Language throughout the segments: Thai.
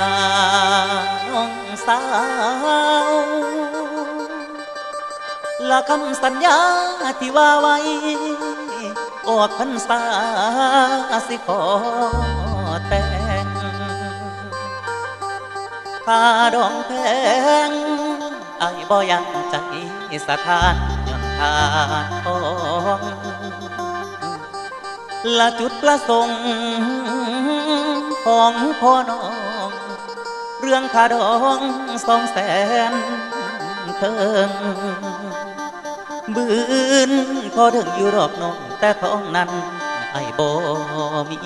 ลาน้องสาวละคำสัญญาที่ว่าไว้ออกพรรษาสิขอแต่งค่าดองแพงไอ้ายบ่ยังใจสถานย้อนทานทอง ละจุดประสงค์ของพ่อน้อง เรื่องค่าดองสองแสนเทิงบืนพอถึงอยู่รอบน้อง แต่ท้องนั้นไอ้บ่มี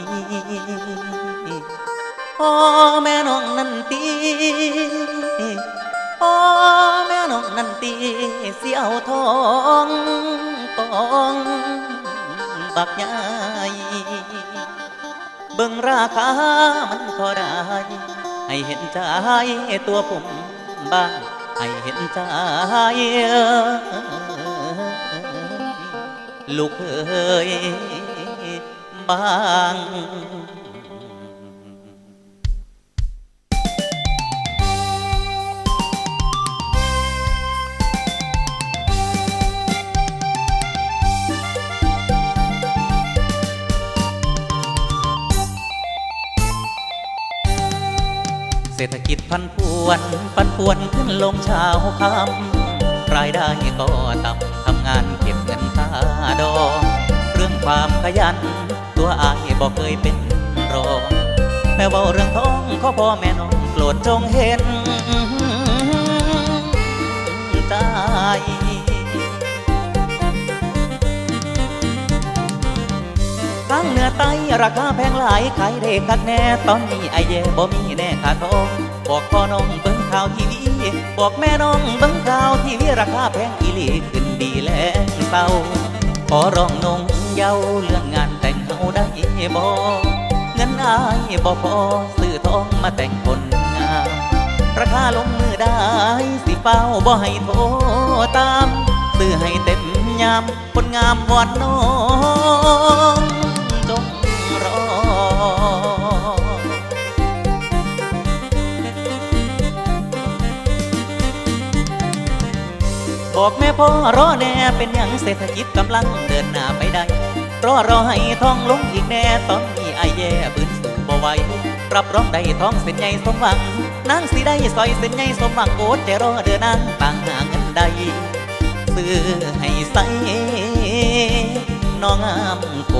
พ่อแม่น้องนั่นตีพ่อแม่น้องนั่นตีเสียวทองกอง บักใหญ่เบิ่งราคามันพอได้ ให้เห็นใจตัวผมบ้าง ให้เห็นใจลูกเอ๋ยบ้าง เศรษฐกิจพันพวน ปันป่วนขึ้นลงเช้าคำรายได้ก็ต่ำทำงานเก็บเงินตาดองเรื่องความขยัน ตัวอายบอกเคยเป็นรองแม่เว่าเรื่องท้องขอพ่อแม่น้องโกรธจงเห็น อไตราคาแพงหลายขายเด็กคักแน่ตอนนี้ไอเย่บ่มีแน่คาทองบอกพ่อน้องเบิ่งข่าวทีวีบอกแม่น้องเบิ่งข่าวทีวีราคาแพงอีหลีขึ้นดีแลงเศร้าขอร้องนงเยาเลื่อนงานแต่งเฮาได้บ่เงินอายบ่พอซื้อทองมาแต่งคนงามราคาลงมือได้สิเฝ้าบ่ให้โทรตามซื้อให้เต็มยามคนงามวอนน้อง จงรอ บอกแม่พ่อรอแน่เป็นหยังเศรษฐกิจกำลังเดินหน้าไปได้รอรอให้ท้องลงอีกแน่ตอนนี้ไอแย่บืนสู่บ่ไหวรับรองได้ท้องเส้นใหญ่สมหวังนางสิได้ซอยเส้นใหญ่สมหวังโอดแต่รอเดือนางต่างหาเงินใดซื้อให้ใส่น้องงามโก